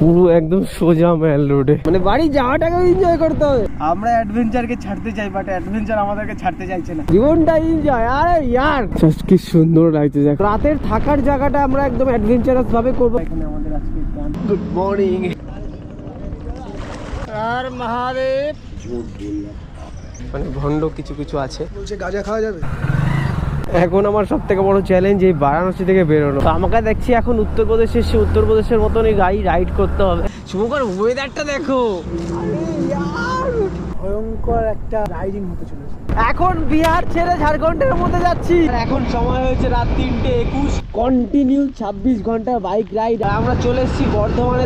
পুরো একদম সোজা ম্যাল রোডে। মানে বাড়ি যাওয়াটাকে এনজয় করতে হবে। আমরা অ্যাডভেঞ্চারকে ছাড়তে চাই বাট অ্যাডভেঞ্চার আমাদেরকে ছাড়তে চাইছে না। জীবনটা এনজয় আরে ইয়ার! জাস্ট কি সুন্দর লাগছে দেখ। রাতের থাকার জায়গাটা আমরা একদম অ্যাডভেঞ্চারাস ভাবে করব। এখানে আমাদের আজকে প্ল্যান গুড মর্নিং আর মহাদেব। মানে ভন্ড কিছু কিছু আছে। বলছে গাঁজা খাওয়া যাবে? এখন আমার সব থেকে বড় চ্যালেঞ্জ এই বারাণসী থেকে বেরোনো। তো আমাকে দেখছি এখন উত্তরপ্রদেশে এসে উত্তরপ্রদেশের মতন এই গাড়ি রাইড করতে হবে। শুভকর ওয়েদারটা দেখো। ভয়ঙ্কর একটা রাইডিং হতে চলেছে। এখন বিহার ছেড়ে ঝাড়খণ্ডের মধ্যে যাচ্ছি। এখন সময় হয়েছে রাত তিনটে একুশ। কন্টিনিউ ছাব্বিশ ঘণ্টা বাইক রাইড আমরা চলে এসেছি বর্ধমানে।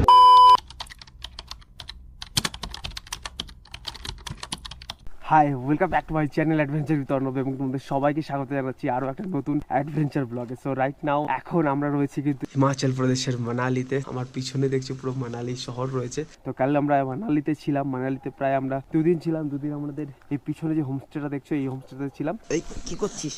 Hi welcome back to my channel adventure with Arnab এবং তোমাদের সবাইকে স্বাগত জানাচ্ছি আরও একটা নতুন অ্যাডভেঞ্চার ব্লগে সো রাইট নাও এখন আমরা রয়েছি কিন্তু হিমাচল প্রদেশের মানালিতে। আমার পিছনে দেখছি পুরো মানালি শহর রয়েছে। তো কাল আমরা মানালিতে ছিলাম। মানালিতে প্রায় আমরা দুদিন ছিলাম। দুদিন আমাদের এই পিছনে যে হোমস্টেটা দেখছ এই হোমস্টেতে ছিলাম। এই কি করছিস।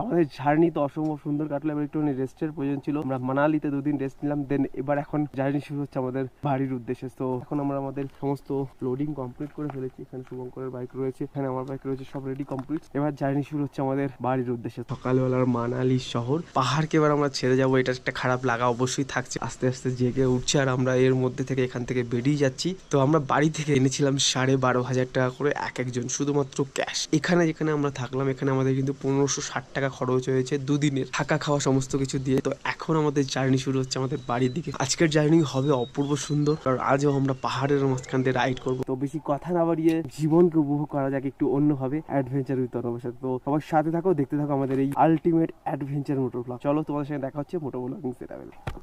আমাদের জার্নি তো অসম্ভব সুন্দর কাটলো এবার একটুখানি রেস্টের প্রয়োজন ছিল। আমরা মানালিতে দুদিন রেস্ট নিলাম। দেন এবার এখন জার্নি শুরু হচ্ছে আমাদের বাড়ির উদ্দেশ্যে। তো এখন আমরা আমাদের সমস্ত লোডিং কমপ্লিট করে ফেলেছি। এখানে শুভঙ্করের বাইক রয়েছে। এখানে আমার বাইক রয়েছে সব রেডি কমপ্লিট এবার জার্নি শুরু হচ্ছে আমাদের বাড়ির উদ্দেশ্যে। সকালবেলার মানালি শহর। পাহাড়কে এবার আমরা ছেড়ে যাব এটা একটা খারাপ লাগা অবশ্যই থাকছে। আস্তে আস্তে জেগে উঠছে আর আমরা এর মধ্যে থেকে এখান থেকে বেরিয়ে যাচ্ছি। তো আমরা বাড়ি থেকে এনেছিলাম সাড়ে বারো হাজার টাকা করে এক একজন শুধুমাত্র ক্যাশ এখানে যেখানে আমরা থাকলাম এখানে আমাদের কিন্তু পনেরোশো ষাট টাকা খরচ হয়েছে দুদিনের। থাকা খাওয়া সমস্ত কিছু দিয়ে। তো এখন আমাদের জার্নি শুরু হচ্ছে আমাদের বাড়ির দিকে। আজকের জার্নি হবে অপূর্ব সুন্দর। কারণ আজও আমরা পাহাড়ের মাঝখান দিয়ে রাইড করব। তো বেশি কথা না বাড়িয়ে জীবনকে উপভোগ করা যাক একটু অন্যভাবে অ্যাডভেঞ্চার উইথ অনবের সাথে তো সবার সাথে থাকো, দেখতে থাকো আমাদের এই আলটিমেট অ্যাডভেঞ্চার মোটর ব্লগ চলো তোমাদের সঙ্গে দেখা হচ্ছে মোটর ব্লগিং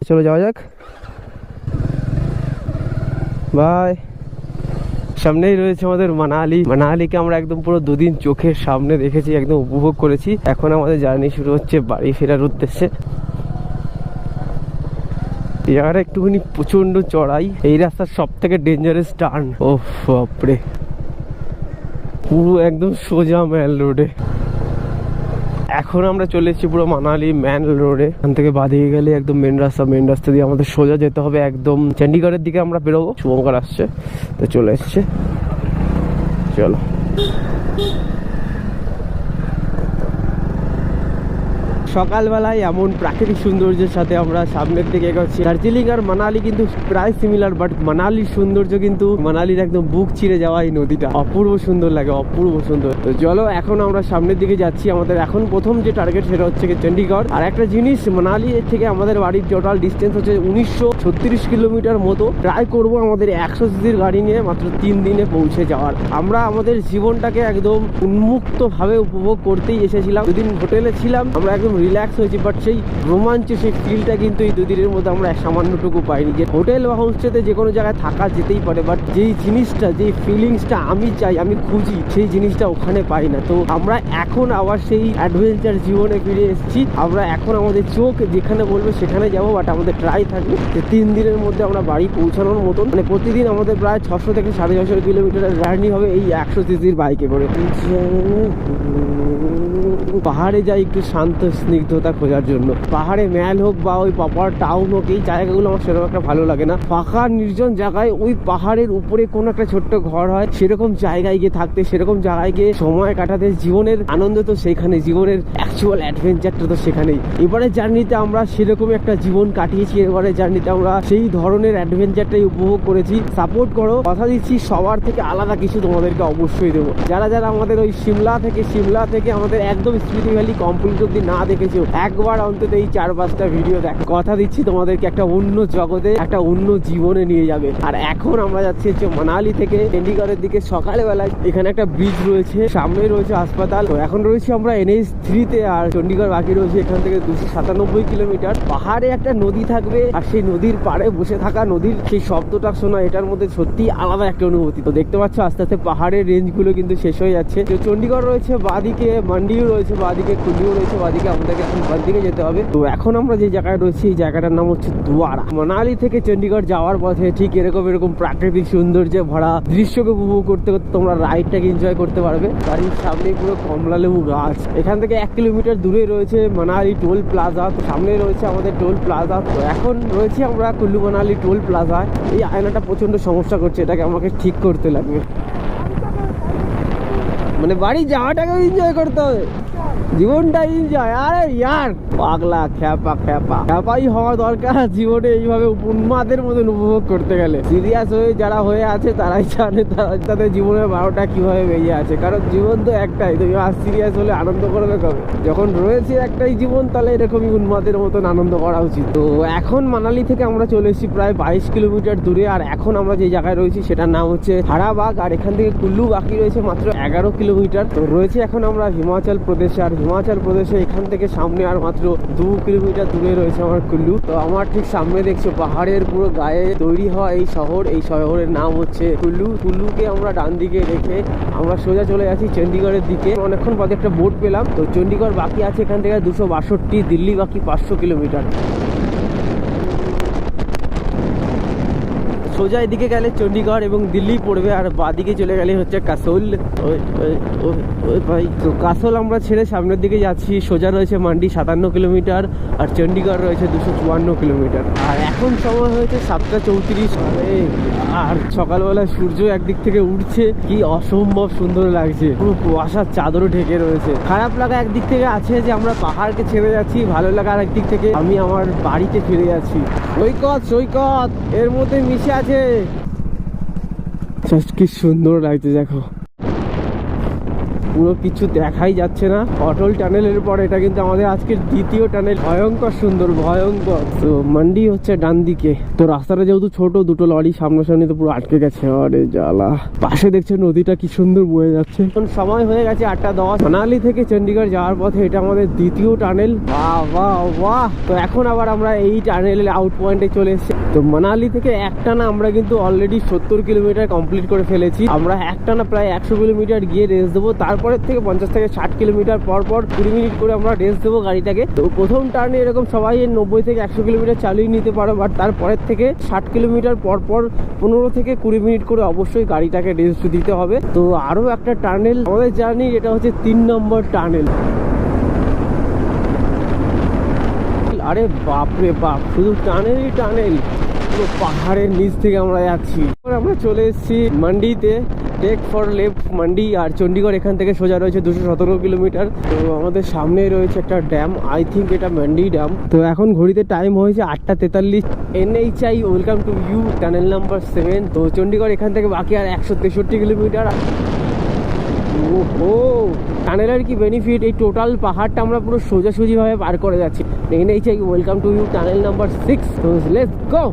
চলো যাওয়া যাক। বাই সামনেই রয়েছে আমাদের মানালি। মানালিকে আমরা একদম পুরো দুদিন চোখের সামনে দেখেছি, একদম উপভোগ করেছি। এখন আমাদের জার্নি শুরু হচ্ছে বাড়ি ফেরার উদ্দেশ্যে। ইয়ার একটুখানি প্রচণ্ড চড়াই। এই রাস্তার সব থেকে ডেঞ্জারাস টার্ন ও বাপরে। পুরো একদম সোজা ম্যাল রোডে। এখন আমরা চলে এসেছি পুরো মানালি ম্যান রোডে। এখান থেকে বাদিকে গেলে একদম মেন রাস্তা মেন রাস্তা দিয়ে আমাদের সোজা যেতে হবে একদম চণ্ডীগড়ের দিকে আমরা বেরোবো। শুভঙ্কর আসছে, তো চলে এসছে। চলো। সকালবেলায় এমন প্রাকৃতিক সৌন্দর্যের সাথে আমরা সামনের দিকে এগোচ্ছি। দার্জিলিং আর মানালি কিন্তু প্রায় সিমিলার বাট মানালির সৌন্দর্য কিন্তু মানালির একদম বুক চিরে যাওয়া এই নদীটা। অপূর্ব সুন্দর লাগে, অপূর্ব সুন্দর। তো চলো, এখন আমরা সামনের দিকে যাচ্ছি। আমাদের এখন প্রথম যে টার্গেট সেটা হচ্ছে চণ্ডীগড় আর একটা জিনিস, মানালি থেকে আমাদের বাড়ির টোটাল ডিস্টেন্স হচ্ছে উনিশশো ছত্রিশ কিলোমিটার মতো। ট্রাই করব আমাদের একশো সিসির গাড়ি নিয়ে মাত্র তিন দিনে পৌঁছে যাওয়ার। আমরা আমাদের জীবনটাকে একদম উন্মুক্ত ভাবে উপভোগ করতেই এসেছিলাম। দুদিন হোটেলে ছিলাম। আমরা একদম রিল্যাক্স হয়েছি বাট সেই রোমাঞ্চ, সেই ফিলটা কিন্তু এই দুদিনের মধ্যে আমরা সামান্যটুকু পাইনি। যে হোটেল বা হোমস্টেতে যে কোনো জায়গায় থাকা যেতেই পারে বাট যেই জিনিসটা, যেই ফিলিংসটা আমি চাই, আমি খুঁজি, সেই জিনিসটা ওখানে পাই না। তো আমরা এখন আবার সেই অ্যাডভেঞ্চার জীবনে ফিরে এসেছি। আমরা এখন আমাদের চোখ যেখানে বলবে সেখানে যাব বাট আমাদের ট্রাই থাকবে যে তিন দিনের মধ্যে আমরা বাড়ি পৌঁছানোর মতন। মানে প্রতিদিন আমাদের প্রায় ছশো থেকে সাড়ে ছশো কিলোমিটার জার্নি হবে এই একশো সিসির বাইকে করে। পাহাড়ে যাই একটু শান্ত, স্নিগ্ধতা খোঁজার জন্য। পাহাড়ে ম্যাল হোক বা ওই পাপার টাউন হোক, এই জায়গাগুলো আমার সেরকম একটা ভালো লাগে না। ফাঁকা, নির্জন জায়গায় ওই পাহাড়ের উপরে কোনো একটা ছোট্ট ঘর হয়, সেরকম জায়গায় গিয়ে থাকতে, সেরকম জায়গায় গিয়ে সময় কাটাতে, জীবনের আনন্দ তো সেখানে জীবনের অ্যাকচুয়াল অ্যাডভেঞ্চারটা তো সেখানেই। এবারে জার্নিতে আমরা সেরকম একটা জীবন কাটিয়েছি এবারে জার্নিতে আমরা সেই ধরনের অ্যাডভেঞ্চারটাই উপভোগ করেছি। সাপোর্ট করো, কথা দিচ্ছি, সবার থেকে আলাদা কিছু তোমাদেরকে অবশ্যই দেবো। যারা যারা আমাদের ওই সিমলা থেকে সিমলা থেকে আমাদের একদম স্মৃতি ভ্যালি কমপ্লিট অব্দি না দেখেছ একবার অন্তত এই চার পাঁচটা ভিডিও দেখ। কথা দিচ্ছি তোমাদেরকে, একটা অন্য জগতে, একটা অন্য জীবনে নিয়ে যাবে। আর এখন আমরা যাচ্ছি হচ্ছে মানালি থেকে চণ্ডীগড়ের দিকে। সকালে বেলায় এখানে একটা ব্রিজ রয়েছে, সামনে রয়েছে হাসপাতাল। এখন রয়েছে আমরা এনএইচ থ্রিতে আর চণ্ডীগড় বাকি রয়েছে এখান থেকে দুশো সাতানব্বই কিলোমিটার। পাহাড়ে একটা নদী থাকবে আর সেই নদীর পাড়ে বসে থাকা নদীর সেই শব্দটা শোনা, এটার মধ্যে সত্যি আলাদা একটা অনুভূতি। তো দেখতে পাচ্ছ আস্তে আস্তে পাহাড়ের রেঞ্জগুলো কিন্তু শেষ হয়ে যাচ্ছে। চণ্ডীগড় রয়েছে, বাদিকে, মান্ডিও রয়েছে বাদিকে কুল্লুও রয়েছে, বাদিকে আমাদেরকে এখন বাদ দিকে যেতে হবে। তো এখন আমরা যে জায়গায় রয়েছি, এই জায়গাটার নাম হচ্ছে দুয়ারা। মানালি থেকে চণ্ডীগড় যাওয়ার পথে ঠিক এরকম এরকম প্রাকৃতিক সৌন্দর্যে ভরা দৃশ্যকে উপভোগ করতে করতে তোমরা রাইডটাকে এনজয় করতে পারবে। বাড়ির সামনে পুরো কমলা লেবু গাছ। এখান থেকে এক কিলোমিটার দূরে রয়েছে মানালি টোল প্লাজা। তো সামনে রয়েছে আমাদের টোল প্লাজা। তো এখন রয়েছি আমরা কুল্লু মানালি টোল প্লাজায়। এই আয়নাটা প্রচণ্ড সমস্যা করছে, এটাকে আমাকে ঠিক করতে লাগবে। মানে বাড়ি যাওয়াটাকে এনজয় করতে হবে। জীবনটা এনজয় আরে ইয়ার, পাগলা, খ্যাপা খ্যাপা। খ্যাপাই হওয়া দরকার জীবনে এইভাবে উন্মাদের মতন উপভোগ করতে গেলে। সিরিয়াস হয়ে যারা হয়ে আছে, তারাই জানে তারা তাদের জীবনের বারোটা কীভাবে বেরিয়ে আছে। কারণ জীবন তো একটাই, তুমি আর সিরিয়াস হলে আনন্দ করবে কবে? যখন রয়েছে একটাই জীবন, তাহলে এরকমই উন্মাদের মতন আনন্দ করা উচিত। তো এখন মানালি থেকে আমরা চলে এসেছি প্রায় বাইশ কিলোমিটার দূরে, আর এখন আমরা যে জায়গায় রয়েছি, সেটার নাম হচ্ছে হারাবাগ আর এখান থেকে কুল্লু বাকি রয়েছে মাত্র এগারো কিলোমিটার। তো রয়েছে এখন আমরা হিমাচল প্রদেশে আর হিমাচল প্রদেশে এখান থেকে সামনে আর মাত্র দু কিলোমিটার দূরে রয়েছে আমার কুল্লু। তো আমার ঠিক সামনে দেখছ, পাহাড়ের পুরো গায়ে তৈরি হওয়া এই শহর। এই শহরের নাম হচ্ছে কুল্লু। কুল্লুকে আমরা ডান দিকে রেখে আমরা সোজা চলে যাচ্ছি চণ্ডীগড়ের দিকে। অনেকক্ষণ পথে একটা বোট পেলাম। তো চণ্ডীগড় বাকি আছে এখান থেকে দুশো বাষট্টি, দিল্লি বাকি পাঁচশো কিলোমিটার। সোজা এদিকে গেলে চণ্ডীগড় এবং দিল্লি পড়বে, আর বাদিকে চলে গেলে হচ্ছে কাসোল। ভাই, তো কাসোল আমরা ছেড়ে সামনের দিকে যাচ্ছি। সোজা রয়েছে মান্ডি সাতান্ন কিলোমিটার, আর চণ্ডীগড় রয়েছে দুশো চুয়ান্ন কিলোমিটার। আর এখন সময় হয়েছে সাতটা চৌত্রিশ। আরে সকালবেলা সূর্য একদিক থেকে উঠছে। কি অসম্ভব সুন্দর লাগছে। পুরো কুয়াশার চাদরও ঢেকে রয়েছে। খারাপ লাগা একদিক থেকে আছে যে আমরা পাহাড়কে ছেড়ে যাচ্ছি, ভালো লাগা আর একদিক থেকে আমি আমার বাড়িতে ফিরে যাচ্ছি। সৈকত সৈকত! এর মধ্যে মিশে আছে জাস্ট কি সুন্দর লাগছে দেখো। পুরো কিছু দেখাই যাচ্ছে না। অটল টানেলের পর এটা কিন্তু আমাদের আজকের দ্বিতীয় টানেল। ভয়ঙ্কর সুন্দর, ভয়ঙ্কর। তো মান্ডি হচ্ছে ডান দিকে। তো রাস্তাটা যেহেতু ছোট, দুটো লরি সামনাসামনি তো পুরো আটকে গেছে। আরে জ্বালা। পাশে দেখছে নদীটা কি সুন্দর বয়ে যাচ্ছে। এখন সময় হয়ে গেছে আটটা দশ। মানালি থেকে চণ্ডীগড় যাওয়ার পথে এটা আমাদের দ্বিতীয় টানেল। বাহ বাহ বাহ। তো এখন আবার আমরা এই টানেলের আউট পয়েন্টে চলে এসেছি। তো মানালি থেকে একটানা আমরা কিন্তু অলরেডি সত্তর কিলোমিটার কমপ্লিট করে ফেলেছি। আমরা একটানা প্রায় একশো কিলোমিটার গিয়ে রেস্ট দেবো। তারপরের থেকে পঞ্চাশ থেকে ষাট কিলোমিটার পর পর কুড়ি মিনিট করে আমরা রেস্ট দেবো গাড়িটাকে। তো প্রথম টার্নে এরকম সবাই নব্বই থেকে একশো কিলোমিটার চালিয়ে নিতে পারো বাট তারপরের থেকে ষাট কিলোমিটার পর পর পনেরো থেকে কুড়ি মিনিট করে অবশ্যই গাড়িটাকে রেস্ট দিতে হবে। তো আরও একটা টার্নেল আমাদের জার্নি এটা হচ্ছে তিন নম্বর টার্নেল আরে বাপ রে বাপ শুধু টানেলই টানেল পাহাড়ের নিচ থেকে আমরা যাচ্ছি। আমরা চলে এসেছি মান্ডিতে টেক ফর লেফট মান্ডি আর চণ্ডীগড় এখান থেকে সোজা রয়েছে দুশো সতেরো কিলোমিটার। তো আমাদের সামনে রয়েছে একটা ড্যাম আই থিঙ্ক এটা মান্ডি ড্যাম। তো এখন ঘড়িতে টাইম হয়েছে আটটা তেতাল্লিশ। NHI welcome to you tunnel number seven তো চণ্ডীগড় এখান থেকে বাকি আর একশো তেষট্টি কিলোমিটার। ওহো! টানেলের কি বেনিফিট এই টোটাল পাহাড়টা আমরা পুরো সোজাসুজিভাবে পার করে যাচ্ছি। NHI welcome to you tunnel number six তো লেটস গো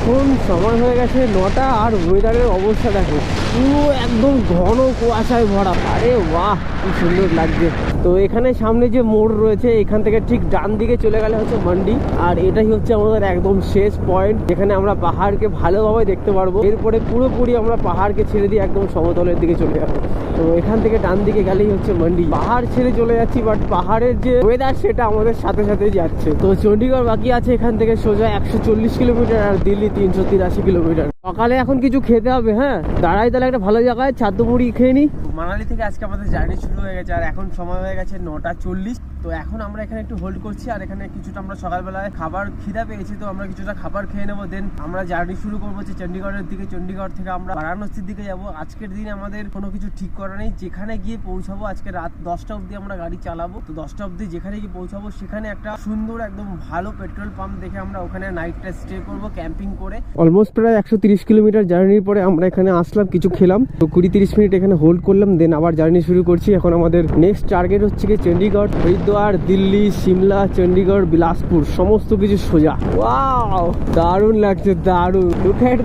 এখন সময় হয়ে গেছে নটা আর ওয়েদারের অবস্থা দেখো। পুরো একদম ঘন কুয়াশায় ভরা। আরে বাহ, কি সুন্দর লাগছে। তো এখানে সামনে যে মোড় রয়েছে, এখান থেকে ঠিক ডান দিকে চলে গেলে হচ্ছে মান্ডি। আর এটাই হচ্ছে আমাদের একদম শেষ পয়েন্ট, যেখানে আমরা পাহাড়কে ভালোভাবে দেখতে পারব। এরপরে পুরোপুরি আমরা পাহাড়কে ছেড়ে দিয়ে একদম সমতলের দিকে চলে যাব। তো এখান থেকে ডান দিকে গেলেই হচ্ছে মান্ডি। পাহাড় ছেড়ে চলে যাচ্ছি বাট পাহাড়ের যে ওয়েদার সেটা আমাদের সাথে সাথে যাচ্ছে। তো চণ্ডীগড় বাকি আছে এখান থেকে সোজা একশো চল্লিশ কিলোমিটার আর দিল্লি তিনশো তিরাশি কিলোমিটার। সকালে এখন কিছু খেতে হবে হ্যাঁ? দাঁড়াই তাহলে একটা ভালো জায়গায় মুড়ি খেয়ে নি। মানালি থেকে আজকে আমাদের জার্নি শুরু হয়ে গেছে আর এখন সময় হয়ে গেছে নটা চল্লিশ। তো এখন আমরা এখানে একটু হোল্ড করছি আর এখানে কিছুটা আমরা সকালবেলায় খাবার খিদা পেয়েছি তো আমরা কিছুটা খাবার খেয়ে নেব। দেন আমরা জার্নি শুরু করব হচ্ছে চণ্ডীগড়ের দিকে। চণ্ডীগড় থেকে আমরা বারাণসীর দিকে যাব। আজকের দিন আমাদের কোনো কিছু ঠিক করা নেই। যেখানে গিয়ে পৌঁছাবো আজকে রাত দশটা অবধি আমরা গাড়ি চালাবো। তো দশটা অবধি যেখানে গিয়ে পৌঁছাবো সেখানে একটা সুন্দর একদম ভালো পেট্রোল পাম্প দেখে আমরা ওখানে নাইটটা স্টে করব ক্যাম্পিং করে। অলমোস্ট প্রায় একশো তিরিশ কিলোমিটার জার্নির পরে আমরা এখানে আসলাম, কিছু খেলাম। তো কুড়ি তিরিশ মিনিট এখানে হোল্ড করলাম দেন আবার জার্নি শুরু করছি। এখন আমাদের নেক্সট টার্গেট হচ্ছে কি চণ্ডীগড় হরিদ্বার, দিল্লি, সিমলা চণ্ডীগড় বিলাসপুর, সমস্ত কিছু সোজা। ওয়াও দারুণ লাগছে, দারুণ।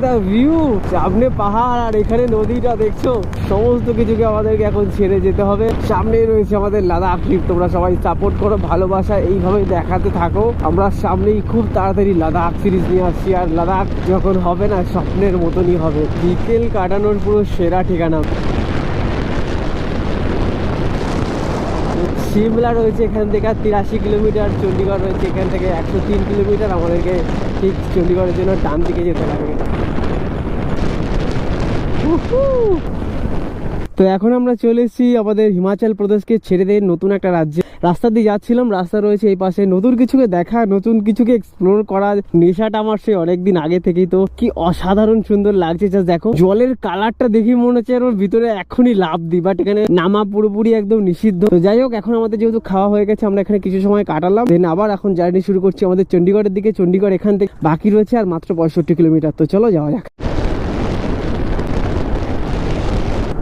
দ্য ভিউ সামনে পাহাড় আর এখানে নদীটা, দেখছ? সমস্ত কিছুকে আমাদেরকে এখন ছেড়ে যেতে হবে। সামনে রয়েছে আমাদের লাদাখ ট্রিপ তোমরা সবাই সাপোর্ট করো, ভালোবাসা, এইভাবে দেখাতে থাকো। আমরা সামনেই খুব তাড়াতাড়ি লাদাখ সিরিজ নিয়ে আসছি। আর লাদাখ যখন হবে না স্বপ্নের মতনই হবে। বিকেল কাটানোর পুরো সেরা ঠিকানা। সিমলা রয়েছে এখান থেকে, তিরাশি কিলোমিটার চণ্ডীগড় রয়েছে এখান থেকে, একশো তিন কিলোমিটার আমাদেরকে ঠিক চণ্ডীগড়ের জন্য ডান দিকে যেতে লাগবে তো এখন আমরা চলে এসেছি আমাদের হিমাচল প্রদেশকে ছেড়ে দিয়ে নতুন একটা রাজ্যে। রাস্তা দিয়ে যাচ্ছিলাম, রাস্তা রয়েছে এই পাশে। নতুন কিছুকে দেখা, নতুন কিছুকে এক্সপ্লোর করা, নেশাটা আমার সে অনেকদিন আগে থেকেই। তো কি অসাধারণ সুন্দর লাগছে জাস্ট দেখো। জলের কালারটা দেখি মনে হচ্ছে ওর ভিতরে এখনই লাভ দিই বাট এখানে নামা পুরোপুরি একদম নিষিদ্ধ। তো যাই হোক, এখন আমাদের যেহেতু খাওয়া হয়ে গেছে, আমরা এখানে কিছু সময় কাটালাম। দেন আবার এখন জার্নি শুরু করছি আমাদের চণ্ডীগড়ের দিকে। চণ্ডীগড় এখান থেকে বাকি রয়েছে আর মাত্র পঁয়ষট্টি কিলোমিটার। তো চলো যাওয়া যাক।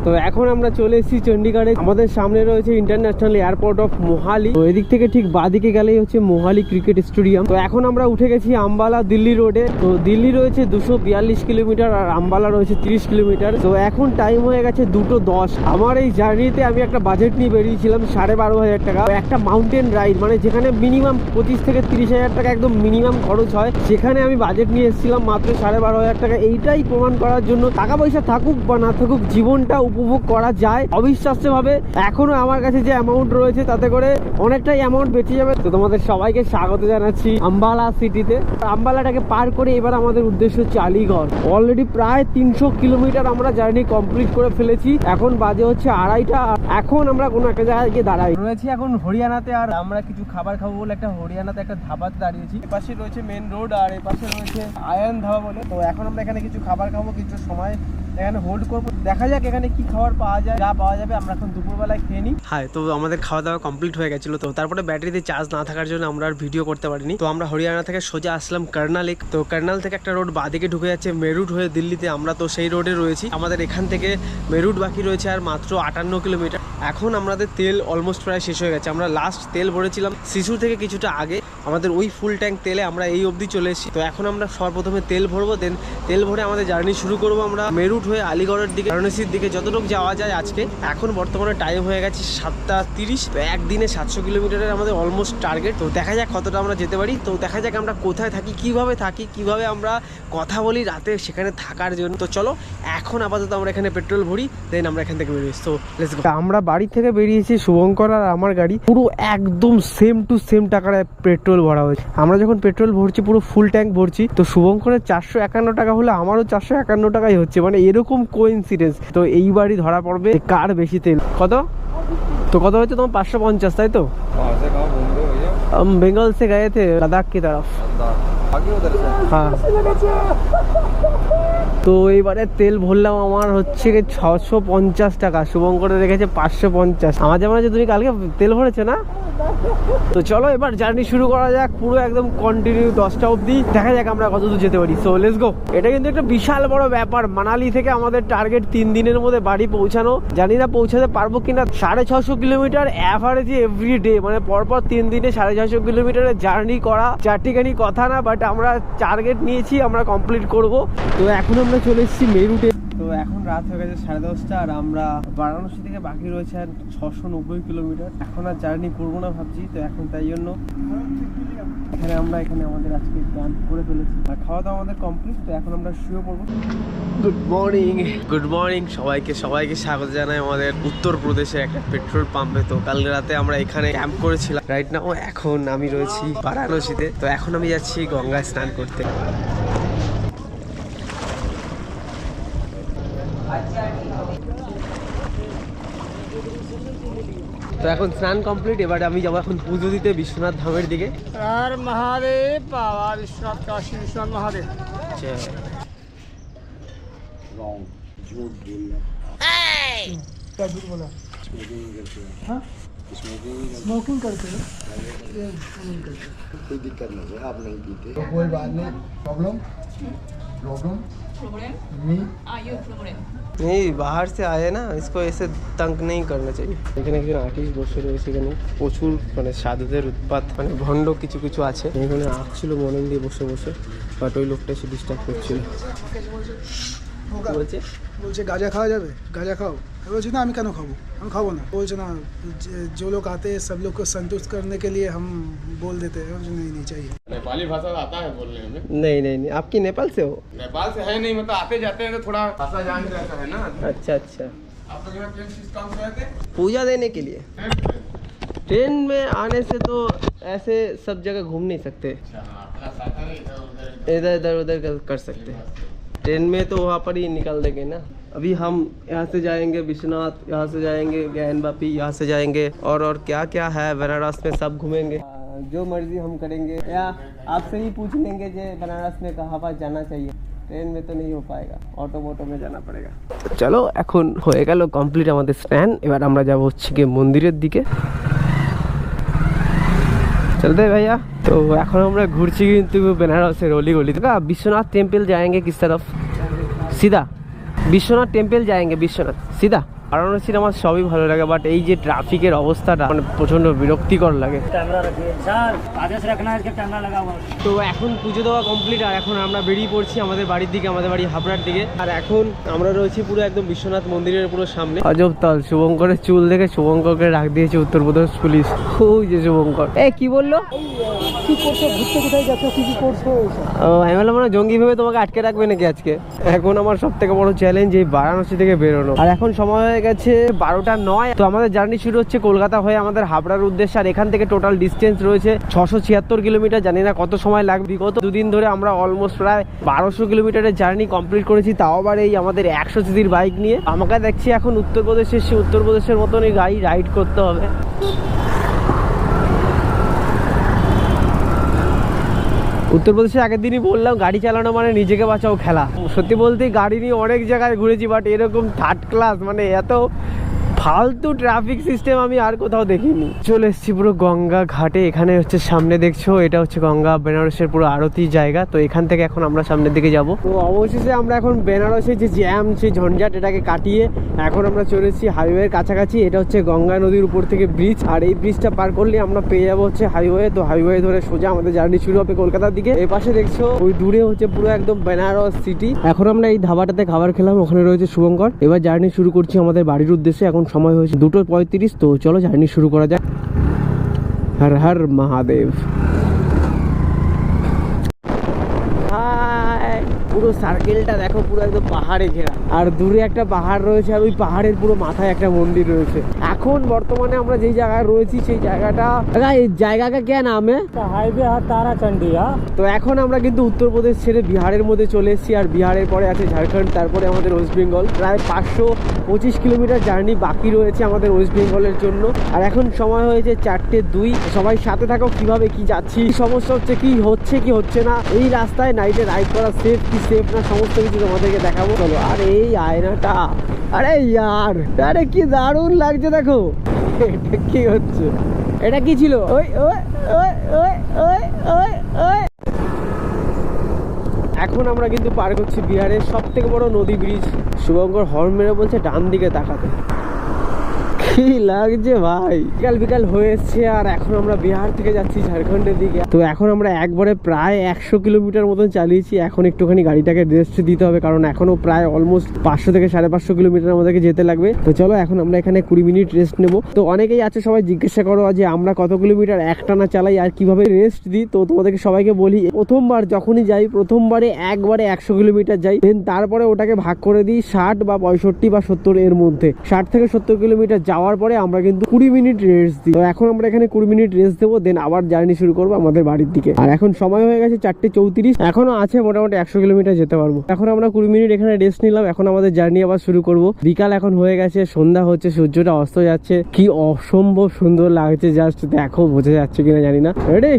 তো এখন আমরা চলে এসেছি চণ্ডীগড়ে আমাদের সামনে রয়েছে ইন্টারন্যাশনাল এয়ারপোর্ট অফ মোহালি তো এদিক থেকে ঠিক বাদিকে গেলেই হচ্ছে মোহালি ক্রিকেট স্টেডিয়াম তো এখন আমরা উঠে গেছি আম্বালা দিল্লি রোডে। তো দিল্লি রয়েছে দুশো বিয়াল্লিশ কিলোমিটার আর আম্বালা রয়েছে তিরিশ কিলোমিটার। তো এখন টাইম হয়ে গেছে দুটো দশ। আমার এই জার্নিতে আমি একটা বাজেট নিয়ে বেরিয়েছিলাম সাড়ে বারো হাজার টাকা। একটা মাউন্টেন রাইড মানে যেখানে মিনিমাম পঁচিশ থেকে তিরিশ হাজার টাকা একদম মিনিমাম খরচ হয়, সেখানে আমি বাজেট নিয়ে এসেছিলাম মাত্র সাড়ে বারো হাজার টাকা। এইটাই প্রমাণ করার জন্য টাকা পয়সা থাকুক বা না থাকুক জীবনটা উপভোগ করা যায় অবিশ্বাস্য ভাবে এখনও আমার কাছে যে অ্যামাউন্ট রয়েছে, তাতে করে অনেকটাই অ্যামাউন্ট বেঁচে যাবে। তো তোমাদের সবাইকে স্বাগত জানাচ্ছি আম্বালা সিটিতে। আম্বালাটাকে পার করে এবার আমাদের উদ্দেশ্য হচ্ছে আলিগড়। অলরেডি প্রায় তিনশো কিলোমিটার আমরা জার্নি কমপ্লিট করে ফেলেছি। এখন বাজে হচ্ছে আড়াইটা। এখন আমরা কোনো একটা জায়গায় গিয়ে দাঁড়াই। রয়েছি এখন হরিয়ানাতে আর আমরা কিছু খাবার খাব বলে একটা হরিয়ানাতে একটা ধাবাতে দাঁড়িয়েছি। এপাশে রয়েছে মেন রোড আর এপাশে রয়েছে আয়ন ধাবা বলে। তো এখন আমরা এখানে কিছু খাবার খাব, কিছু সময় এখানে হোল্ড করব। দেখা যাক এখানে কি খাবার পাওয়া যায়, যা পাওয়া যাবে, আমরা এখন দুপুরবেলায় খেয়ে নিই। হ্যাঁ তো আমাদের খাওয়া দাওয়া কমপ্লিট হয়ে গেছিল তো, তারপরে ব্যাটারিতে চার্জ না থাকার জন্য আমরা আর ভিডিও করতে পারিনি। তো আমরা হরিয়ানা থেকে সোজা আসলাম কর্নালিক তো কর্নাল থেকে একটা রোড বাদিকে ঢুকে যাচ্ছে মেরুট হয়ে দিল্লিতে, আমরা তো সেই রোডে রয়েছি। আমাদের এখান থেকে মেরুট বাকি রয়েছে আর মাত্র আটান্ন কিলোমিটার। এখন আমাদের তেল অলমোস্ট প্রায় শেষ হয়ে গেছে। আমরা লাস্ট তেল ভরেছিলাম শিশু থেকে কিছুটা আগে। আমাদের ওই ফুল ট্যাঙ্ক তেলে আমরা এই অবধি চলে এসেছি। তো এখন আমরা সর্বপ্রথমে তেল ভরবো দেন তেল ভরে আমাদের জার্নি শুরু করব আমরা মেরুট হয়ে আলিগড়ের দিকে, বারাণসীর দিকে যতটুকু যাওয়া যায় আজকে। এখন বর্তমানে টাইম হয়ে গেছে সাতটা তিরিশ। একদিনে সাতশো কিলোমিটারের আমাদের অলমোস্ট টার্গেট তো দেখা যাক কতটা আমরা যেতে পারি। তো দেখা যাক আমরা কোথায় থাকি, কীভাবে থাকি, কীভাবে আমরা কথা বলি রাতে সেখানে থাকার জন্য। তো চলো, এখন আপাতত আমরা এখানে পেট্রোল ভরি দেন আমরা এখান থেকে বেরিয়েছি তো আমরা বাড়ি থেকে বেরিয়েছি শুভঙ্কর আর আমার গাড়ি। পুরো একদম সেম টু সেম টাকার পেট্রোল ভরা হয়েছে। আমরা যখন পেট্রোল ভরছি, পুরো ফুল ট্যাঙ্ক ভরছি, তো শুভঙ্করের চারশো একান্ন টাকা হলে আমারও চারশো একান্ন টাকাই হচ্ছে। মানে এরকম কোইন্সিডেন্স তো এইবারই ধরা পড়বে যে কার বেশি তেল কত তো কত হচ্ছে তোমার পাঁচশো পঞ্চাশ তাই তো कहाँ से कहाँ घूम रहे हो भैया हम बंगाल से गए थे लद्दाख की तरफ लद्दाख आगे उधर से হ্যাঁ তো এইবারে তেল ভরলাম আমার হচ্ছে ছশো পঞ্চাশ টাকা। শুভঙ্করে রেখেছে পাঁচশো পঞ্চাশ। আমার যেমন আছে তুমি কালকে তেল ভরেছে না? তো চলো এবার জার্নি শুরু করা যাক, পুরো একদম কন্টিনিউ দশটা অবধি। দেখা যাক আমরা কত দূর যেতে পারি। সো লেটস গো এটা কিন্তু একটা বিশাল বড় ব্যাপার। মানালি থেকে আমাদের টার্গেট তিন দিনের মধ্যে বাড়ি পৌঁছানো। জানি না পৌঁছাতে পারব কিনা। সাড়ে ছশো কিলোমিটার অ্যাভারেজে এভরি ডে মানে পরপর তিন দিনে সাড়ে ছশো কিলোমিটারের জার্নি করা। চারটিখানি কথা না বাট আমরা টার্গেট নিয়েছি, আমরা কমপ্লিট করব। তো এখন আমরা চলে এসেছি মেরুটে তো এখন রাত হয়ে গেছে সাড়ে দশটা আর আমরা বারাণসী থেকে বাকি রয়েছে আর ছশো নব্বই কিলোমিটার। এখন আর জার্নি করব না ভাবছি তো এখন তাই জন্য এখানে আমরা এখানে আমাদের আজকে প্ল্যান করে ফেলেছি। আর খাওয়া দাওয়া আমাদের কমপ্লিট তো এখন আমরা শুয়ে পড়ব। গুড মর্নিং গুড মর্নিং সবাইকে সবাইকে স্বাগত জানাই আমাদের উত্তরপ্রদেশে একটা পেট্রোল পাম্পে। তো কাল রাতে আমরা এখানে ক্যাম্প করেছিলাম। রাইট নাও এখন আমি রয়েছি বারাণসীতে। তো এখন আমি যাচ্ছি গঙ্গায় স্নান করতে। তো এখন স্নান কমপ্লিট এবারে আমি যাবো এখন পুজো দিতে বিশ্বনাথ ধামের দিকে हर महादेव बाबा विश्वनाथ काशी विश्वनाथ महादेव আচ্ছা स्मोकिंग करते हैं कोई दिक्कत नहीं है आप नहीं पीते तो कोई बात नहीं प्रॉब्लम प्रॉब्लम मी नहीं बाहर से आए ना इसको ऐसे तंग नहीं करना चाहिए এখানে একজন আর্টিস্ট বসে রয়েছে এখানে প্রচুর মানে সাধুদের উৎপাত মানে ভণ্ড কিছু কিছু আছে এখানে আঁকছিল মনন দিয়ে বসে বসে বাট ওই লোকটা এসে ডিস্টার্ব করছিল কি বলছে বলছে গাঁজা খাওয়া যাবে গাঁজা খাও আমি বলছি না আমি কেন খাবো আমি খাবো না বলছে না যে- जो लोग आते हैं सब लोग को संतुष्ट करने के लिए हम बोल देते हैं मुझे नहीं नहीं चाहिए नेपाली भाषा आता है बोलने में नहीं नहीं नहीं आपकी नेपाल से हो नेपाल से है नहीं मतलब आते जाते हैं तो थोड़ा भाषा जान रहता है ना अच्छा अच्छा आप लोग यहाँ किस चीज काम से आए थे पूजा देने के लिए ट्रेन में आने से तो ऐसे सब जगह घूम नहीं सकते इधर इधर उधर कर, कर सकते हैं ट्रेन में तो वहाँ पर ही निकल देंगे ना अभी हम यहाँ से जाएंगे विश्वनाथ यहाँ से जाएंगे गहन बापी यहाँ से जाएंगे और और क्या क्या है बनारस में सब घूमेंगे जो मर्जी हम करेंगे या आपसे ही पूछ लेंगे जे बनारस में कहाँ पास जाना चाहिए ট্রেন में तो नहीं हो पाएगा অটো মোটো में जाना पड़ेगा চলো এখন হয়ে গেল কমপ্লিট আমাদের স্ট্যান্ড এবার আমরা যাব হচ্ছে গিয়ে মন্দিরের দিকে चलते भैया। तो এখন আমরা ঘুরছি কিন্তু বেনারসের অলি গলি বিশ্বনাথ টেম্পল যাएंगे কিস্তারফ সিধা, বিশ্বনাথ টেম্পল যাएंगे বিশ্বনাথ। সিধা। আরও সিনেমা সবই ভালো লাগে বাট এই যে ট্রাফিকের অবস্থাটা মানে প্রচণ্ড বিরক্তিকর লাগে। তো এখন পুজো দেওয়া কমপ্লিট আর এখন আমরা বেরিয়ে পড়ছি আমাদের বাড়ির দিকে আমাদের বাড়ি হাবড়ার দিকে। আর এখন আমরা রয়েছি পুরো একদম বিশ্বনাথ মন্দিরের পুরো সামনে। অজব তাল শুভঙ্করের চুল দেখে শুভঙ্করকে রাখ দিয়েছে উত্তরপ্রদেশ পুলিশ। ওই যে শুভঙ্কর। এ কি বলল? করছ? কোথায় করছ? আমি জঙ্গি ভেবে তোমাকে আটকে রাখবে নাকি আজকে? এখন আমার সব থেকে বড় চ্যালেঞ্জ এই বারাণসী থেকে বেরোনো। আর এখন সময় হয়ে গেছে বারোটা নয়। তো আমাদের জার্নি শুরু হচ্ছে কলকাতা হয়ে আমাদের হাবড়ার উদ্দেশ্যে। আর এখান থেকে টোটাল ডিস্টেন্স রয়েছে ছশো ছিয়াত্তর কিলোমিটার। জানি না কত সময় লাগবে। বিগত দুদিন ধরে আমরা অলমোস্ট প্রায় বারোশো কিলোমিটারের জার্নি কমপ্লিট করেছি। তাও আবার এই আমাদের একশো সিসির বাইক নিয়ে। আমাকে দেখছি এখন উত্তরপ্রদেশে সে উত্তরপ্রদেশের মতন এই গাড়ি রাইড করতে হবে। উত্তরপ্রদেশে আগের দিনই বললাম, গাড়ি চালানো মানে নিজেকে বাঁচাও খেলা। সত্যি বলতে, গাড়ি নিয়ে অনেক জায়গায় ঘুরেছি বাট এরকম থার্ড ক্লাস মানে এত ফালতু ট্রাফিক সিস্টেম আমি আর কোথাও দেখিনি। চলে এসেছি পুরো গঙ্গা ঘাটে, এখানে হচ্ছে সামনে দেখছ, এটা হচ্ছে গঙ্গা, বেনারসের পুরো আরতি জায়গা। তো এখান থেকে এখন আমরা সামনের দিকে যাব। তো অবশেষে আমরা এখন বেনারসের যে জ্যাম সেই ঝঞ্ঝাট এটাকে কাটিয়ে এখন আমরা চলেছি হাইওয়ের কাছাকাছি। এটা হচ্ছে গঙ্গা নদীর উপর থেকে ব্রিজ আর এই ব্রিজটা পার করলে আমরা পেয়ে যাব হচ্ছে হাইওয়ে তো হাইওয়ে ধরে সোজা আমাদের জার্নি শুরু হবে কলকাতার দিকে। এই পাশে দেখছ, ওই দূরে হচ্ছে পুরো একদম বেনারস সিটি এখন আমরা এই ধাবাটাতে খাবার খেলাম, ওখানে রয়েছে শুভঙ্কর। এবার জার্নি শুরু করছি আমাদের বাড়ির উদ্দেশ্যে। এখন সময় হয়েছে দুটো পঁয়ত্রিশ তো চলো জার্নি শুরু করা যাক। হর হর মহাদেব হাই পুরো সার্কেলটা দেখো পুরো একদম পাহাড়ে ঘেরা। আর দূরে একটা পাহাড় রয়েছে আর ওই পাহাড়ের পুরো মাথায় একটা মন্দির রয়েছে। এখন বর্তমানে আমরা যেই জায়গায় রয়েছি সেই জায়গাটা আচ্ছা, এই জায়গাটা কে নামে হাইওয়ে আর তারাচন্ডিয়া। তো এখন আমরা কিন্তু উত্তরপ্রদেশ ছেড়ে বিহারের মধ্যে চলে এসেছি আর বিহারের পরে আছে ঝাড়খণ্ড তারপরে আমাদের ওয়েস্ট বেঙ্গল। প্রায় পাঁচশো পঁচিশ কিলোমিটার জার্নি বাকি রয়েছে আমাদের ওয়েস্ট বেঙ্গলের জন্য। আর এখন সময় হয়েছে চারটে দুই। সবাই সাথে থাকো কীভাবে কি যাচ্ছি? সমস্যা হচ্ছে কি হচ্ছে কি হচ্ছে না। এই রাস্তায় নাইটে রাইড করা সেফ কি সেফ না সমস্ত কিছু তোমাদেরকে দেখাবো। চলো, আর এই আয়নাটা, আরে ইয়ার, আরে কি দারুণ লাগছে দেখো। এটা কি হচ্ছে? এটা কি ছিল? ওই ওই ওই ওই ওই ওই ওই। এখন আমরা কিন্তু পার করছি বিহারের সব থেকে বড় নদী ব্রিজ শুভঙ্কর হর্ন মেরে বলছে, ডান দিকে তাকাতে। কি লাগছে ভাই? বিকাল বিকাল হয়ে এসছে আর এখন আমরা বিহার থেকে যাচ্ছি ঝাড়খণ্ডের দিকে। তো এখন আমরা একবারে প্রায় একশো কিলোমিটার মতন চালিয়েছি। এখন একটুখানি গাড়িটাকে রেস্ট দিতে হবে কারণ এখনও প্রায় অলমোস্ট পাঁচশো থেকে সাড়ে পাঁচশো কিলোমিটার আমাদেরকে যেতে লাগবে। তো চলো এখন আমরা এখানে কুড়ি মিনিট রেস্ট নেব। তো অনেকেই আছে সবাই জিজ্ঞাসা করো যে আমরা কত কিলোমিটার একটানা চালাই আর কীভাবে রেস্ট দিই? তো তোমাদেরকে সবাইকে বলি প্রথমবার যখনই যাই প্রথমবারে একবারে একশো কিলোমিটার যাই। দেন তারপরে ওটাকে ভাগ করে দিই ষাট বা পঁয়ষট্টি বা সত্তর এর মধ্যে। ষাট থেকে সত্তর কিলোমিটার যাওয়ার পরে আমরা কিন্তু কুড়ি মিনিট রেস্ট দিই। তো এখন আমরা এখানে কুড়ি মিনিট রেস্ট দেবো দেন আবার জার্নি শুরু করব আমাদের বাড়ির দিকে। আর এখন সময় হয়ে গেছে চারটে চৌত্রিশ। এখনও আছে মোটামুটি একশো কিলোমিটার যেতে পারব। এখন আমরা কুড়ি মিনিট এখানে রেস্ট নিলাম। এখন আমাদের জার্নি আবার শুরু করব। বিকাল এখন হয়ে গেছে, সন্ধ্যা হচ্ছে, সূর্যটা অস্ত যাচ্ছে। কি অসম্ভব সুন্দর লাগছে জাস্ট দেখো, বোঝা যাচ্ছে কিনা জানি না। রেডি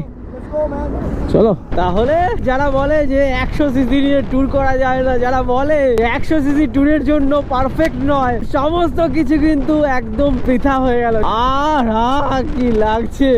চলো। তাহলে যারা বলে যে একশো সিসি নিয়ে ট্যুর করা যায় না, যারা বলে একশো সিসি ট্যুরের জন্য পারফেক্ট নয়, সমস্ত কিছু কিন্তু একদম পৃথা হয়ে গেল। আর কি লাগছে?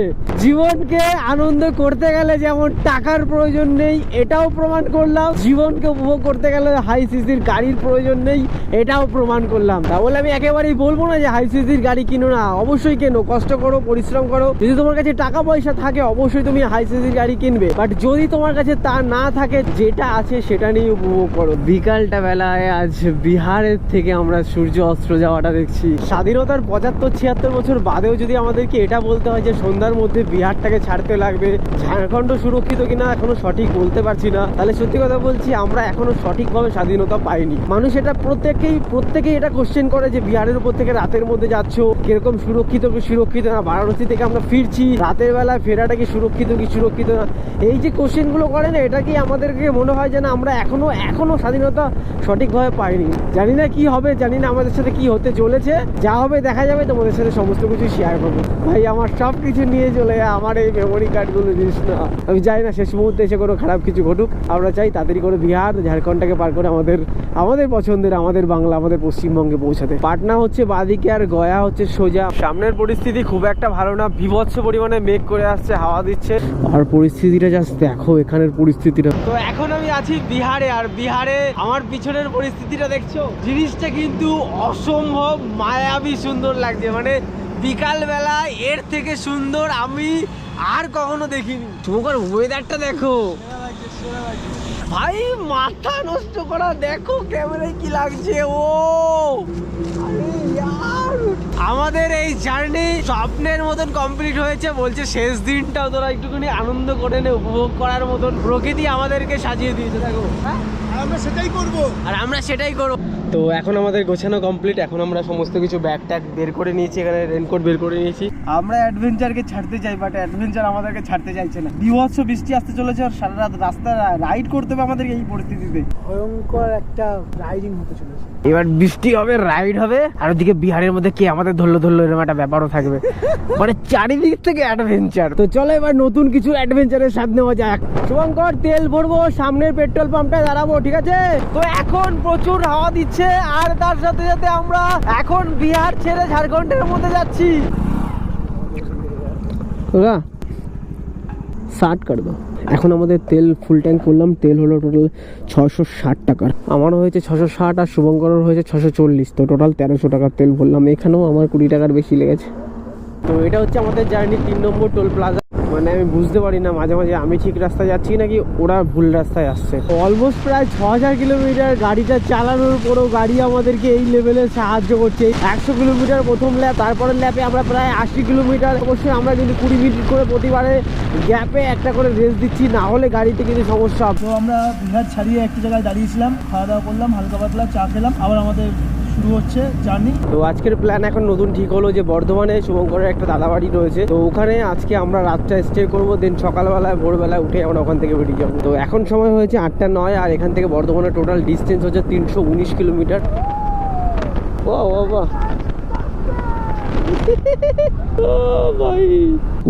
জীবনকে আনন্দ করতে গেলে যেমন টাকার প্রয়োজন নেই, এটাও প্রমাণ করলাম। জীবনকে উপভোগ করতে গেলে হাই সিসির গাড়ির প্রয়োজন নেই, এটাও প্রমাণ করলাম। তাহলে আমি একেবারেই বলব না যে হাই সিসির গাড়ি কিনো না, অবশ্যই কেনো, কষ্ট করো, পরিশ্রম করো। যদি তোমার কাছে টাকা পয়সা থাকে, অবশ্যই তুমি হাই সিসির পরিস্থিতির গাড়ি কিনবে। বাট যদি তোমার কাছে তা না থাকে, যেটা আছে সেটা নিয়ে উপভোগ করো। বিকালটা বেলায় আজ বিহারের থেকে আমরা সূর্য অস্ত্র যাওয়াটা দেখছি। স্বাধীনতার পঁচাত্তর, ছিয়াত্তর বছর বাদেও যদি আমাদেরকে এটা বলতে হয় যে সন্ধ্যার মধ্যে বিহারটাকে ছাড়তে লাগবে, ঝাড়খণ্ড সুরক্ষিত কিনা এখনও সঠিক বলতে পারছি না। তাহলে সত্যি কথা বলছি, আমরা এখনও সঠিকভাবে স্বাধীনতা পাইনি। মানুষ এটা প্রত্যেকেই প্রত্যেকেই এটা কোশ্চেন করে যে বিহারের উপর থেকে রাতের মধ্যে যাচ্ছ, কীরকম সুরক্ষিত কি সুরক্ষিত না? বারাণসী থেকে আমরা ফিরছি, রাতের বেলা ফেরাটা কি সুরক্ষিত কি সুরক্ষিত না। এই যে কোশ্চেনগুলো করে না এটা কি আমাদেরকে মনে হয় যে না আমরা এখনও এখনও স্বাধীনতা সঠিকভাবে পাইনি? জানি না কি হবে, জানি না আমাদের সাথে কি হতে চলেছে। যা হবে দেখা যাবে, তোমাদের সাথে সমস্ত কিছু শেয়ার করব। ভাই, আমার সব কিছু নিয়ে চলে আমার এই মেমোরি কার্ডগুলো দিস না। আমি চাই না শেষ মুহূর্তে এসে কোনো খারাপ কিছু ঘটুক। আমরা চাই তাড়াতাড়ি করে বিহার, ঝাড়খণ্ডটাকে পার করে আমাদের আমাদের পছন্দের, আমাদের বাংলা, আমাদের পশ্চিমবঙ্গে পৌঁছাতে। পাটনা হচ্ছে বাদিকে আর গয়া হচ্ছে সোজা। সামনের পরিস্থিতি খুব একটা ভালো না। বিভৎস পরিমাণে মেঘ করে আসছে, হাওয়া দিচ্ছে। আর পরিস্থিতিটা জাস্ট দেখো এখানের পরিস্থিতিটা। তো এখন আমি আছি বিহারে, আর বিহারে আমার পিছনের পরিস্থিতিটা দেখছ? জিনিসটা কিন্তু অসম্ভব মায়াবী সুন্দর লাগছে। মানে বিকাল বেলা এর থেকে সুন্দর আমি আর কখনো দেখিনি। তোমার ওয়েদারটা দেখো। ভাই, মাথা নষ্ট করা, দেখো ক্যামেরায় কি লাগছে। ও! আরে। আমাদের এই জার্নি স্বপ্নের মতন কমপ্লিট হয়েছে বলছে শেষ দিনটাও তোরা একটুখানি আনন্দ করে নে উপভোগ করার মতন প্রকৃতি আমাদেরকে সাজিয়ে দিয়েছে দেখো। হ্যাঁ? আমরা সেটাই করব। আর আমরা সেটাই করব। তো এখন আমাদের গোছানো কমপ্লিট এখন আমরা সমস্ত কিছু ব্যাগ ট্যাগ বের করে নিয়েছি এখানে রেনকোট বের করে নিয়েছি। আমরা অ্যাডভেঞ্চারকে ছাড়তে চাই বাট অ্যাডভেঞ্চার আমাদেরকে ছাড়তে চাইছে না। বিভৎস বৃষ্টি আসতে চলেছে আর সারা রাত রাস্তা রাইড করতে হবে আমাদেরকে এই পরিস্থিতিতে। ভয়ঙ্কর একটা রাইডিং হতে চলেছে। এবার বৃষ্টি হবে রাইড হবে আর ওদিকে বিহারের মধ্যে কে? আমাদের ধরলো ধরলো এরকম একটা ব্যাপারও থাকবে। মানে চারিদিক থেকে অ্যাডভেঞ্চার তো চলো এবার নতুন কিছু অ্যাডভেঞ্চারের স্বাদ নেওয়া যাক। শুভঙ্কর, তেল ভরবো, সামনের পেট্রোল পাম্পটায় দাঁড়াবো, ঠিক আছে? তো এখন প্রচুর হাওয়া দিচ্ছে, আর তার সাথে সাথে আমরা এখন বিহার ছেড়ে ঝাড়খণ্ডের মধ্যে যাচ্ছি। ওরা দাও। এখন আমাদের তেল ফুল ট্যাঙ্ক করলাম, তেল হলো টোটাল ছশো ষাট টাকার। আমারও হয়েছে ছশো ষাট আর শুভঙ্করের হয়েছে ছশো চল্লিশ, তো টোটাল তেরোশো টাকার তেল ভরলাম। এখানেও আমার কুড়ি টাকার বেশি লেগেছে। তো এটা হচ্ছে আমাদের জার্নি তিন নম্বর টোল প্লাজা। মানে আমি বুঝতে পারি না, মাঝে মাঝে আমি ঠিক রাস্তায় যাচ্ছি নাকি ওরা ভুল রাস্তায় আসছে। অলমোস্ট প্রায় ছ হাজার কিলোমিটার গাড়িটা চালানোর পরও গাড়ি আমাদেরকে এই লেভেলে সাহায্য করছে। একশো কিলোমিটার প্রথম ল্যাপ তারপরের ল্যাপে আমরা প্রায় আশি কিলোমিটার। অবশ্যই আমরা কিন্তু কুড়ি মিনিট করে প্রতিবারে গ্যাপে একটা করে রেস্ট দিচ্ছি, না হলে গাড়িতে কিন্তু সমস্যা তো আমরা বিহার ছাড়িয়ে একটা জায়গায় দাঁড়িয়েছিলাম, খাওয়া দাওয়া করলাম, হালকা পাতলা চা খেলাম। আবার আমাদের শুরু হচ্ছে জার্নি। তো আজকের প্ল্যান এখন নতুন ঠিক হলো যে বর্ধমানে শুভঙ্করের একটা দাদা বাড়ি রয়েছে। তো ওখানে আজকে আমরা রাতটা স্টে করব দেন সকালবেলায় ভোরবেলায় উঠে আমরা ওখান থেকে বেরিয়ে যাব। তো এখন সময় হয়েছে আটটা নয় আর এখান থেকে বর্ধমানের টোটাল ডিস্টেন্স হচ্ছে তিনশো উনিশ কিলোমিটার ও বাবা ভাই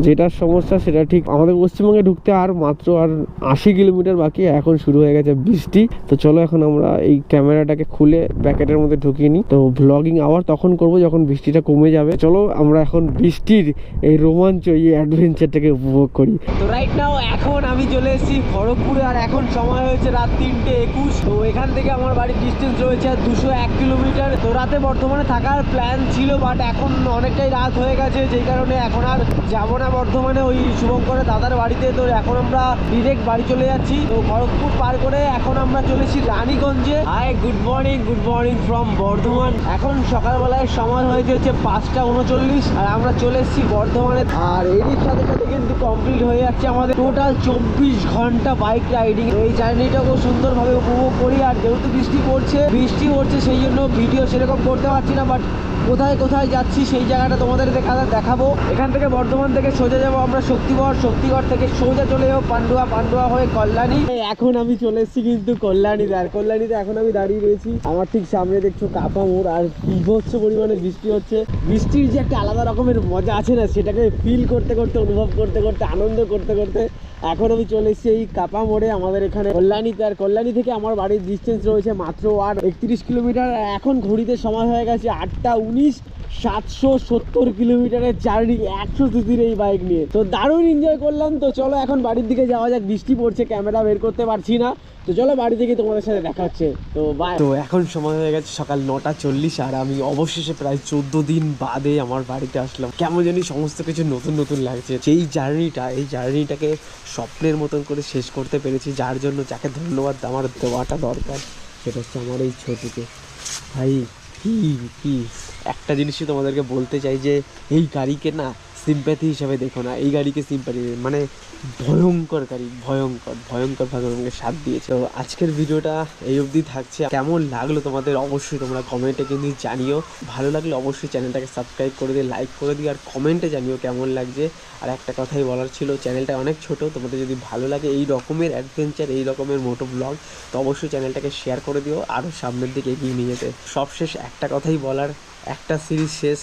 যেটার সমস্যা, সেটা ঠিক আমাদের পশ্চিমবঙ্গে ঢুকতে আর মাত্র আর আশি কিলোমিটার বাকি, এখন শুরু হয়ে গেছে বৃষ্টি। তো চলো এখন আমরা এই ক্যামেরাটাকে খুলে প্যাকেটের মধ্যে ঢুকিয়ে নিই। তো ব্লগিং আবার তখন করব যখন বৃষ্টিটা কমে যাবে। চলো আমরা এখন বৃষ্টির এই রোমাঞ্চ, এই অ্যাডভেঞ্চারটাকে উপভোগ করি। তো রাইট নাও এখন আমি চলে এসেছি খড়গপুরে, আর এখন সময় হয়েছে রাত তিনটে একুশ। তো এখান থেকে আমার বাড়ির ডিস্টেন্স রয়েছে দুশো এক কিলোমিটার। তো রাতে বর্তমানে থাকার প্ল্যান ছিল বাট এখন অনেকটাই রাত হয়ে গেছে, যেই কারণে এখন আর যাব না বর্ধমানে। ওই শুভঙ্করের দাদার বাড়িতে, তো এখন আমরা ডিরেক্ট বাড়ি চলে যাচ্ছি। তো খড়গপুর পার করে এখন আমরা চলেছি রানীগঞ্জে। Hi good morning good morning from Bardhaman. এখন সকালবেলায় সময় হয়েছে হচ্ছে পাঁচটা উনচল্লিশ, আর আমরা চলে এসেছি বর্ধমানে। আর এরই সাথে সাথে কিন্তু কমপ্লিট হয়ে যাচ্ছে আমাদের টোটাল চব্বিশ ঘণ্টা বাইক রাইডিং এই জার্নিটা খুব সুন্দরভাবে উপভোগ করি, আর যেহেতু বৃষ্টি পড়ছে বৃষ্টি পড়ছে, সেই জন্য ভিডিও সেরকম করতে পারছি না বাট কোথায় কোথায় যাচ্ছি সেই জায়গাটা তোমাদের দেখা দেখাবো। এখান থেকে বর্ধমান থেকে সোজা যাব আমরা শক্তিগড়। শক্তিগড় থেকে সোজা চলে যাব পান্ডুয়া পান্ডুয়া হয়ে কল্যাণী। এখন আমি চলে এসেছি কিন্তু কল্যাণীতে। আর কল্যাণীতে এখন আমি দাঁড়িয়ে রয়েছি। আমার ঠিক সামনে দেখছ কাপা মোড়। আর বিভৎস পরিমাণে বৃষ্টি হচ্ছে। বৃষ্টির যে একটা আলাদা রকমের মজা আছে না, সেটাকে ফিল করতে করতে, অনুভব করতে করতে, আনন্দ করতে করতে এখন আমি চলে এসেছি এই কাপা মোড়ে, আমাদের এখানে কল্যাণীতে। আর কল্যাণী থেকে আমার বাড়ির ডিস্টেন্স রয়েছে মাত্র, আর একত্রিশ কিলোমিটার। এখন ঘড়িতে সময় হয়ে গেছে আটটা উনিশ, সাতশো সত্তর কিলোমিটারের জার্নি একশো সিসির এই বাইক নিয়ে। তো দারুণ এনজয় করলাম। তো চলো এখন বাড়ির দিকে যাওয়া যাক। বৃষ্টি পড়ছে ক্যামেরা বের করতে পারছি না। তো চলো বাড়ি থেকে তোমাদের সাথে দেখা হচ্ছে। তো তো এখন সময় হয়ে গেছে সকাল নটা চল্লিশ, আর আমি অবশেষে প্রায় চোদ্দ দিন বাদে আমার বাড়িতে আসলাম। কেমন জানি সমস্ত কিছু নতুন নতুন লাগছে। সেই জার্নিটা এই জার্নিটাকে স্বপ্নের মতন করে শেষ করতে পেরেছি, যার জন্য যাকে ধন্যবাদ আমার দেওয়াটা দরকার, সেটা হচ্ছে আমার এই ছোটুকে। ভাই, কি কি? একটা জিনিসই তোমাদেরকে বলতে চাই যে, এই গাড়িকে না সিম্প্যাথি হিসাবে দেখো না, এই গাড়িকে সিম্প্যাথি মানে ভয়ঙ্কর গাড়ি, ভয়ঙ্কর ভয়ঙ্কর আমাকে সাথ দিয়েছে। তো আজকের ভিডিওটা এই অবধি থাকছে। কেমন লাগল তোমাদের অবশ্যই তোমরা কমেন্টে কিন্তু জানিও। ভালো লাগলে অবশ্যই চ্যানেলটাকে সাবস্ক্রাইব করে দিয়ে লাইক করে দিও আর কমেন্টে জানিও কেমন লাগছে। আর একটা কথাই বলার ছিল চ্যানেলটা অনেক ছোট, তোমাদের যদি ভালো লাগে এই রকমের অ্যাডভেঞ্চার এই রকমের মোটো ব্লগ তো অবশ্যই চ্যানেলটাকে শেয়ার করে দিও আরও সামনের দিকে এগিয়ে নিয়ে যেতে। সবশেষ একটা কথাই বলার, একটা সিরিজ শেষ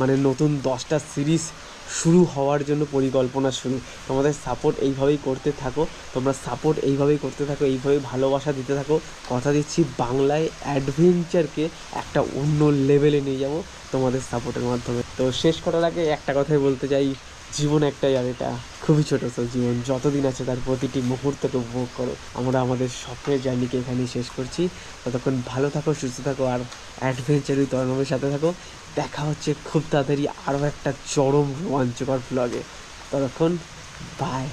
মানে নতুন দশটা সিরিজ শুরু হওয়ার জন্য পরিকল্পনা শুরু। তোমাদের সাপোর্ট এইভাবেই করতে থাকো। তোমরা সাপোর্ট এইভাবেই করতে থাকো এইভাবেই ভালোবাসা দিতে থাকো। কথা দিচ্ছি, বাংলায় অ্যাডভেঞ্চারকে একটা অন্য লেভেলে নিয়ে যাব তোমাদের সাপোর্টের মাধ্যমে। তো শেষ করার আগে একটা কথাই বলতে চাই, জীবন একটাই আর এটা। খুবই ছোটো তো জীবন, যতদিন আছে তার প্রতিটি মুহূর্তকে উপভোগ করো। আমরা আমাদের স্বপ্নের জার্নিকে এখানেই শেষ করছি। ততক্ষণ ভালো থাকো, সুস্থ থাকো আর অ্যাডভেঞ্চারই তরণবের সাথে থাকো। দেখা হচ্ছে খুব তাড়াতাড়ি আরও একটা চরম রোমাঞ্চকর ব্লগে ততক্ষণ বাই